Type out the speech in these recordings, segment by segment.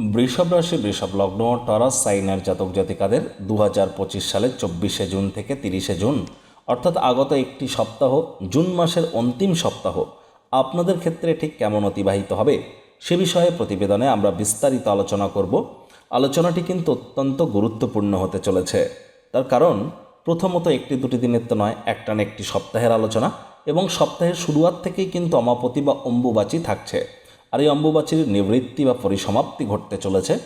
বৃষভ রাশি, বৃষভ লগ্ন, টরাস, সাইনের জাতক জাতিকাদের দু হাজার পঁচিশ সালের চব্বিশে জুন থেকে তিরিশে জুন, অর্থাৎ আগত একটি সপ্তাহ, জুন মাসের অন্তিম সপ্তাহ, আপনাদের ক্ষেত্রে ঠিক কেমন অতিবাহিত হবে সে বিষয়ে প্রতিবেদনে আমরা বিস্তারিত আলোচনা করব। আলোচনাটি কিন্তু অত্যন্ত গুরুত্বপূর্ণ হতে চলেছে। তার কারণ, প্রথমত একটি দুটি দিনের তো নয়, একটানা একটি সপ্তাহের আলোচনা এবং সপ্তাহের শুরুয়াত থেকেই কিন্তু অমাপতি বা অম্বুবাচী থাকছে। আর এই অম্বুবাচীর নিবৃত্তি বা পরিসমাপ্তি ঘটতে চলেছে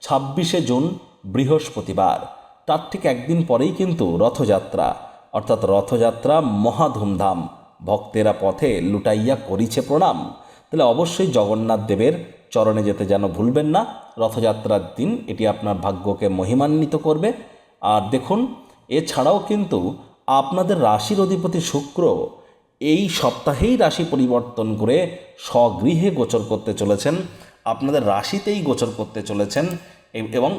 ছাব্বিশে জুন, বৃহস্পতিবার। তার ঠিক একদিন পরেই কিন্তু রথযাত্রা, অর্থাৎ রথযাত্রা মহা ধুমধাম। ভক্তেরা পথে লুটাইয়া করিছে প্রণাম। তাহলে অবশ্যই জগন্নাথ দেবের চরণে যেতে যেন ভুলবেন না। রথযাত্রার দিন এটি আপনার ভাগ্যকে মহিমান্বিত করবে। আর দেখুন, এছাড়াও কিন্তু আপনাদের রাশির অধিপতি শুক্র এই সপ্তাহেই রাশি পরিবর্তন করে স্বগৃহে গোচর করতে চলেছেন। আপনাদের রাশিতেই গোচর করতে চলেছেন এবং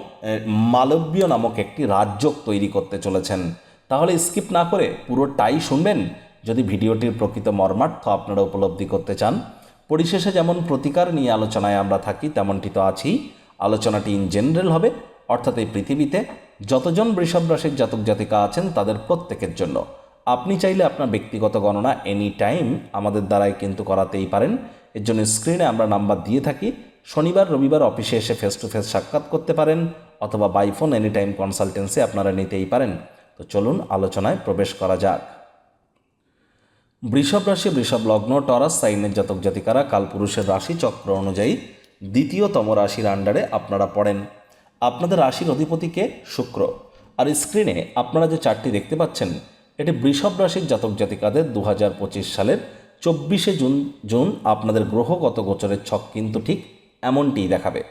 মালব্য নামক একটি রাজ্য তৈরি করতে চলেছেন। তাহলে স্কিপ না করে পুরোটাই শুনবেন। যদি ভিডিওটির প্রকৃত মর্মার্থ আপনারা উপলব্ধি করতে চান, পরিশেষে যেমন প্রতিকার নিয়ে আলোচনায় আমরা থাকি, তেমনটি তো আছেই। আলোচনাটি ইন জেনারেল হবে, অর্থাৎ এই পৃথিবীতে যতজন বৃষভ রাশির জাতক জাতিকা আছেন, তাদের প্রত্যেকের জন্য। আপনি চাইলে আপনার ব্যক্তিগত গণনা এনি টাইম আমাদের দ্বারাই কিন্তু করাতেই পারেন। এর জন্য স্ক্রিনে আমরা নাম্বার দিয়ে থাকি। শনিবার, রবিবার অফিসে এসে ফেস টু ফেস সাক্ষাৎ করতে পারেন অথবা by phone any time consultancy আপনারা নিতেই পারেন। তো চলুন আলোচনায় প্রবেশ করা যাক। বৃষভ রাশি, বৃষভ লগ্ন, টরাস, সাইনের জাতক জাতিকারা কালপুরুষের রাশি চক্র অনুযায়ী দ্বিতীয়তম রাশির আন্ডারে আপনারা পড়েন। আপনাদের রাশির অধিপতিকে শুক্র। আর স্ক্রিনে আপনারা যে চারটি দেখতে পাচ্ছেন এটি বৃষভ রাশির জাতক জাতিকাদের দু হাজার পঁচিশ সালের চব্বিশে জুন জুন আপনাদের গ্রহগত গোচরের ছক কিন্তু ঠিক এমনটিই দেখাবে।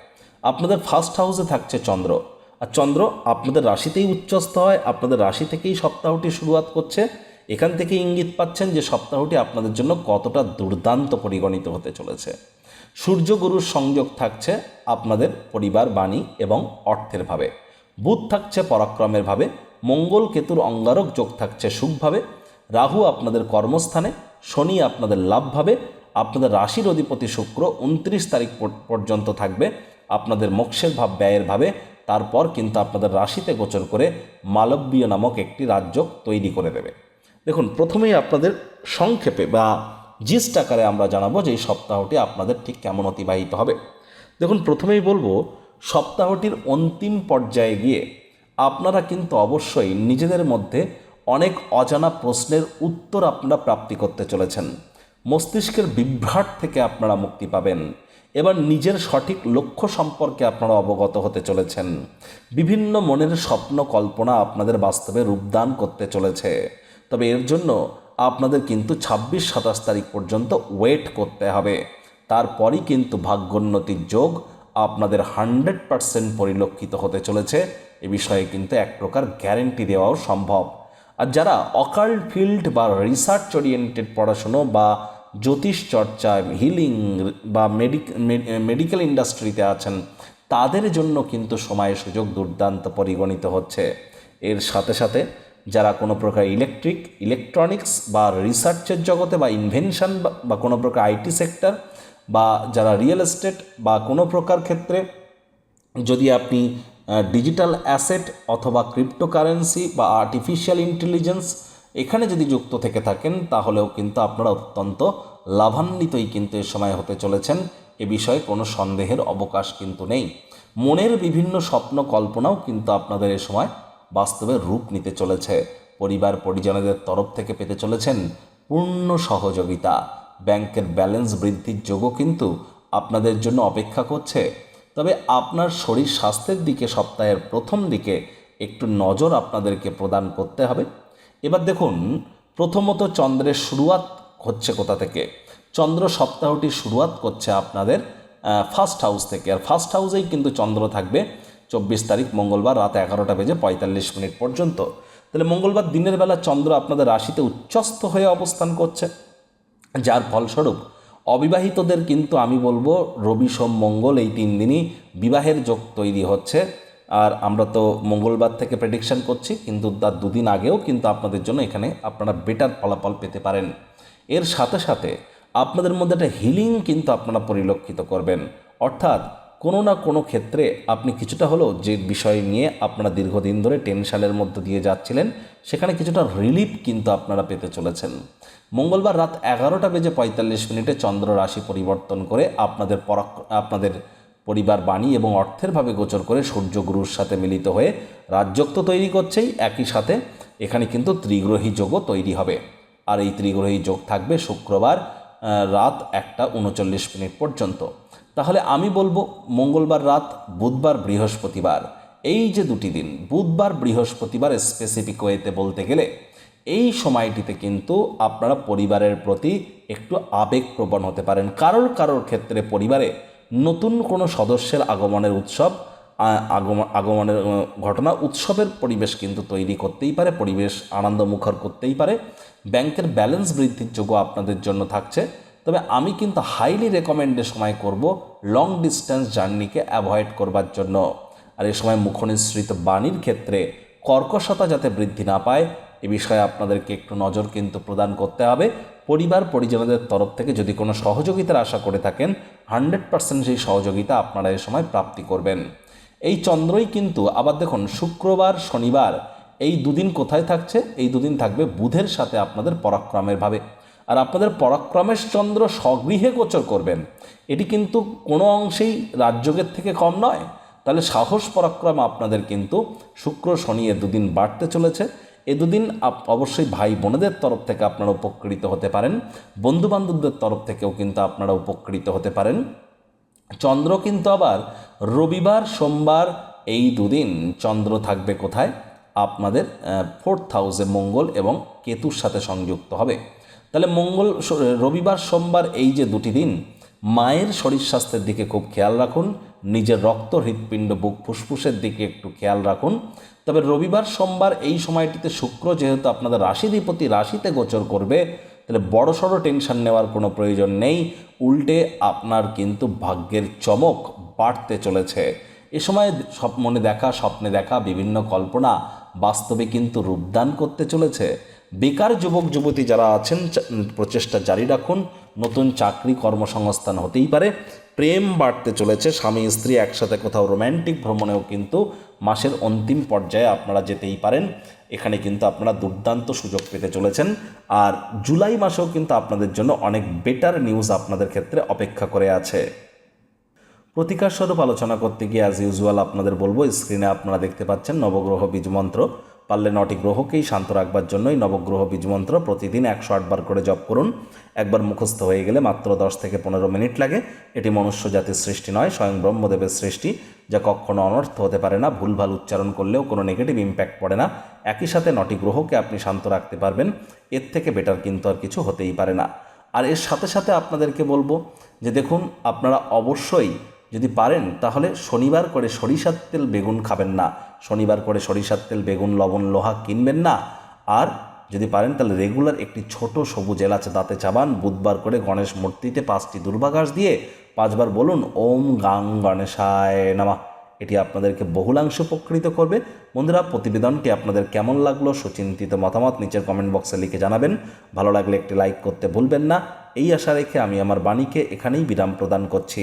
আপনাদের ফার্স্ট হাউসে থাকছে চন্দ্র। আর চন্দ্র আপনাদের রাশিতেই উচ্চস্থ হয়, আপনাদের রাশি থেকেই সপ্তাহটি শুরুয়াত করছে। এখান থেকে ইঙ্গিত পাচ্ছেন যে সপ্তাহটি আপনাদের জন্য কতটা দুর্দান্ত পরিগণিত হতে চলেছে। সূর্যগুরুর সংযোগ থাকছে আপনাদের পরিবার, বাণী এবং অর্থের ভাবে। বুধ থাকছে পরাক্রমের ভাবে মঙ্গল কেতুর অঙ্গারক যোগ থাকছে সুখভাবে রাহু আপনাদের কর্মস্থানে, শনি আপনাদের লাভভাবে, আপনাদের রাশির অধিপতি শুক্র উনত্রিশ তারিখ পর- পর্যন্ত থাকবে, আপনাদের মোক্ষের ভাব ব্যয়ের ভাবে, তারপর কিন্তু আপনাদের রাশিতে গোচর করে মালব্য নামক একটি রাজ্য তৈরি করে দেবে। দেখুন, প্রথমেই আপনাদের সংক্ষেপে বা জিস্ট আকারে আমরা জানাব যে এই সপ্তাহটি আপনাদের ঠিক কেমন অতিবাহিত হবে। দেখুন, প্রথমেই বলব, সপ্তাহটির অন্তিম পর্যায়ে গিয়ে আপনারা কিন্তু অবশ্যই নিজেদের মধ্যে অনেক অজানা প্রশ্নের উত্তর আপনারা প্রাপ্তি করতে চলেছেন। মস্তিষ্কের বিভ্রাট থেকে আপনারা মুক্তি পাবেন। এবার নিজের সঠিক লক্ষ্য সম্পর্কে আপনারা অবগত হতে চলেছেন। বিভিন্ন মনের স্বপ্ন কল্পনা আপনাদের বাস্তবে রূপদান করতে চলেছে। তবে এর জন্য আপনাদের কিন্তু ছাব্বিশ, সাতাশ তারিখ পর্যন্ত ওয়েট করতে হবে। তারপরই কিন্তু ভাগ্যোন্নতির যোগ আপনাদের হান্ড্রেড পারসেন্ট পরিলক্ষিত হতে চলেছে। এ বিষয়ে কিন্তু এক প্রকার গ্যারেন্টি দেওয়াও সম্ভব। আর যারা অকাল্ট ফিল্ড বা রিসার্চ ওরিয়েন্টেড পড়াশুনো বা জ্যোতিষ চর্চা হিলিং বা মেডিকেল ইন্ডাস্ট্রিতে আছেন, তাদের জন্য কিন্তু সময় সুযোগ দুর্দান্ত পরিগণিত হচ্ছে। এর সাথে সাথে যারা কোনো প্রকার ইলেকট্রিক ইলেকট্রনিক্স বা রিসার্চের জগতে বা ইনভেনশন বা কোনো প্রকার আইটি সেক্টর বা যারা রিয়েল এস্টেট বা কোনো প্রকার ক্ষেত্রে যদি আপনি ডিজিটাল অ্যাসেট অথবা ক্রিপ্টোকারেন্সি বা আর্টিফিশিয়াল ইন্টেলিজেন্স এখানে যদি যুক্ত থেকে থাকেন, তাহলেও কিন্তু আপনারা অত্যন্ত লাভান্বিতই কিন্তু এ সময় হতে চলেছেন। এ বিষয়ে কোনো সন্দেহের অবকাশ কিন্তু নেই। মনের বিভিন্ন স্বপ্ন কল্পনাও কিন্তু আপনাদের এ সময় বাস্তবে রূপ নিতে চলেছে। পরিবার পরিজনদের তরফ থেকে পেতে চলেছেন পূর্ণ সহযোগিতা। ব্যাংকের ব্যালেন্স বৃদ্ধির যোগও কিন্তু আপনাদের জন্য অপেক্ষা করছে। তবে আপনার শরীর স্বাস্থ্যের দিকে সপ্তাহের প্রথম দিকে একটু নজর আপনাদেরকে প্রদান করতে হবে। এবার দেখুন, প্রথমত চন্দ্রের শুরুয়াত হচ্ছে কোথা থেকে? চন্দ্র সপ্তাহটি শুরুয়াত করছে আপনাদের ফার্স্ট হাউস থেকে। আর ফার্স্ট হাউসেই কিন্তু চন্দ্র থাকবে চব্বিশ তারিখ, মঙ্গলবার রাত এগারোটা বেজে পঁয়তাল্লিশ মিনিট পর্যন্ত। তাহলে মঙ্গলবার দিনের বেলা চন্দ্র আপনাদের রাশিতে উচ্চস্থ হয়ে অবস্থান করছে। যার ফলস্বরূপ অবিবাহিতদের কিন্তু আমি বলব রবি সোম মঙ্গল এই তিন দিনই বিবাহের যোগ তৈরি হচ্ছে। আর আমরা তো মঙ্গলবার থেকে প্রেডিকশন করছি, কিন্তু তার দুদিন আগেও কিন্তু আপনাদের জন্য এখানে আপনারা বেটার ফলাফল পেতে পারেন। এর সাথে সাথে আপনাদের মধ্যে একটা হিলিং কিন্তু আপনারা পরিলক্ষিত করবেন। অর্থাৎ কোনো না কোনো ক্ষেত্রে আপনি কিছুটা হলেও যে বিষয় নিয়ে আপনারা দীর্ঘদিন ধরে টেনশনের মধ্য দিয়ে যাচ্ছিলেন, সেখানে কিছুটা রিলিফ কিন্তু আপনারা পেতে চলেছেন। মঙ্গলবার রাত এগারোটা বেজে পঁয়তাল্লিশ মিনিটে চন্দ্র রাশি পরিবর্তন করে আপনাদের পরাক, আপনাদের পরিবার বাণী এবং অর্থেরভাবে গোচর করে সূর্য গুরুর সাথে মিলিত হয়ে রাজযোগ তো তৈরি করছেই, একই সাথে এখানে কিন্তু ত্রিগ্রহী যোগও তৈরি হবে। আর এই ত্রিগ্রহী যোগ থাকবে শুক্রবার রাত একটা উনচল্লিশ মিনিট পর্যন্ত। তাহলে আমি বলব মঙ্গলবার রাত, বুধবার বৃহস্পতিবার। এই যে দুটি দিন, বুধবার বৃহস্পতিবার স্পেসিফিক ওয়েতে বলতে গেলে এই সময়টিতে কিন্তু আপনারা পরিবারের প্রতি একটু আবেগপ্রবণ হতে পারেন। কারোর কারোর ক্ষেত্রে পরিবারে নতুন কোনো সদস্যের আগমনের উৎসব আগমনের ঘটনা, উৎসবের পরিবেশ কিন্তু তৈরি করতেই পারে, পরিবেশ আনন্দমুখর করতেই পারে। ব্যাংকের ব্যালেন্স বৃদ্ধির যোগ্য আপনাদের জন্য থাকছে। তবে আমি কিন্তু হাইলি রেকমেন্ডে সময় করব লং ডিস্টেন্স জার্নিকে অ্যাভয়েড করবার জন্য। আর এ সময় মুখনিসৃত বাণীর ক্ষেত্রে কর্কশতা যাতে বৃদ্ধি না পায় এ বিষয়ে আপনাদেরকে একটু নজর কিন্তু প্রদান করতে হবে। পরিবার পরিজনদের তরফ থেকে যদি কোনো সহযোগিতার আশা করে থাকেন, হান্ড্রেড পার্সেন্ট সেই সহযোগিতা আপনারা এ সময় প্রাপ্তি করবেন। এই চন্দ্রই কিন্তু, আবার দেখুন, শুক্রবার, শনিবার, এই দুদিন কোথায় থাকছে? এই দুদিন থাকবে বুধের সাথে আপনাদের পরাক্রমের ভাবে। আর আপনাদের পরাক্রমের চন্দ্র স্বগৃহে গোচর করবেন। এটি কিন্তু কোনো অংশেই রাজযোগের থেকে কম নয়। তাহলে সাহস পরাক্রম আপনাদের কিন্তু শুক্র, শনি এ দুদিন বাড়তে চলেছে। এ দুদিন অবশ্যই ভাই বোনেদের তরফ থেকে আপনারা উপকৃত হতে পারেন, বন্ধুবান্ধবদের তরফ থেকেও কিন্তু আপনারা উপকৃত হতে পারেন। চন্দ্র কিন্তু আবার রবিবার, সোমবার এই দুদিন চন্দ্র থাকবে কোথায়? আপনাদের ফোর্থ হাউসে মঙ্গল এবং কেতুর সাথে সংযুক্ত হবে। তাহলে মঙ্গল রবিবার, সোমবার এই যে দুটি দিন, মায়ের শরীর স্বাস্থ্যের দিকে খুব খেয়াল রাখুন। নিজের রক্ত হৃৎপিণ্ড বুক ফুসফুসের দিকে একটু খেয়াল রাখুন। তবে রবিবার, সোমবার এই সময়টিতে শুক্র যেহেতু আপনাদের রাশিধিপতি রাশিতে গোচর করবে, তাহলে বড় সড়ো টেনশন নেওয়ার কোনো প্রয়োজন নেই। উল্টে আপনার কিন্তু ভাগ্যের চমক বাড়তে চলেছে। এ সময় সব মনে দেখা, স্বপ্নে দেখা, বিভিন্ন কল্পনা বাস্তবে কিন্তু রূপদান করতে চলেছে। বেকার যুবক, যুবতী যারা আছেন, প্রচেষ্টা জারি রাখুন। নতুন চাকরি, কর্মসংস্থান হতেই পারে। প্রেম বাড়তে চলেছে। স্বামী, স্ত্রী একসাথে কোথাও রোম্যান্টিক ভ্রমণেও কিন্তু মাসের অন্তিম পর্যায়ে আপনারা যেতেই পারেন। এখানে কিন্তু আপনারা দুর্দান্ত সুযোগ পেতে চলেছেন। আর জুলাই মাসেও কিন্তু আপনাদের জন্য অনেক বেটার নিউজ আপনাদের ক্ষেত্রে অপেক্ষা করে আছে। প্রতিকার স্বরূপ আলোচনা করতে গিয়ে অ্যাজ ইউজুয়াল আপনাদের বলব স্ক্রিনে আপনারা দেখতে পাচ্ছেন নবগ্রহ বীজমন্ত্র পারলে নটি গ্রহকেই শান্ত রাখবার জন্যই নবগ্রহ বীজমন্ত্র প্রতিদিন একশো আটবার করে জপ করুন। একবার মুখস্থ হয়ে গেলে মাত্র দশ থেকে পনেরো মিনিট লাগে। এটি মনুষ্য জাতির সৃষ্টি নয়, স্বয়ং ব্রহ্মদেবের সৃষ্টি, যা কখনো অনর্থ হতে পারে না। ভুলভাল উচ্চারণ করলেও কোনো নেগেটিভ ইম্প্যাক্ট পড়ে না। একই সাথে নটি গ্রহকে আপনি শান্ত রাখতে পারবেন। এর থেকে বেটার কিন্তু আর কিছু হতেই পারে না। আর এর সাথে সাথে আপনাদেরকে বলব যে দেখুন, আপনারা অবশ্যই যদি পারেন, তাহলে শনিবার করে সরিষার তেল বেগুন খাবেন না। শনিবার করে সরিষার তেল, বেগুন, লবণ, লোহা কিনবেন না। আর যদি পারেন, তাহলে রেগুলার একটি ছোট সবুজ এলাচ দাঁতে চাবান, বুধবার করে গণেশ মূর্তিতে পাঁচটি দুর্বাঘাস দিয়ে পাঁচবার বলুন, ওম গাং গণেশায় নামা। এটি আপনাদেরকে বহুলাংশ উপকৃত করবে। বন্ধুরা, প্রতিবেদনটি আপনাদের কেমন লাগল, সুচিন্তিত মতামত নিচের কমেন্ট বক্সে লিখে জানাবেন। ভালো লাগলে একটি লাইক করতে ভুলবেন না। এই আশা রেখে আমি আমার বাণীকে এখানেই বিরাম প্রদান করছি।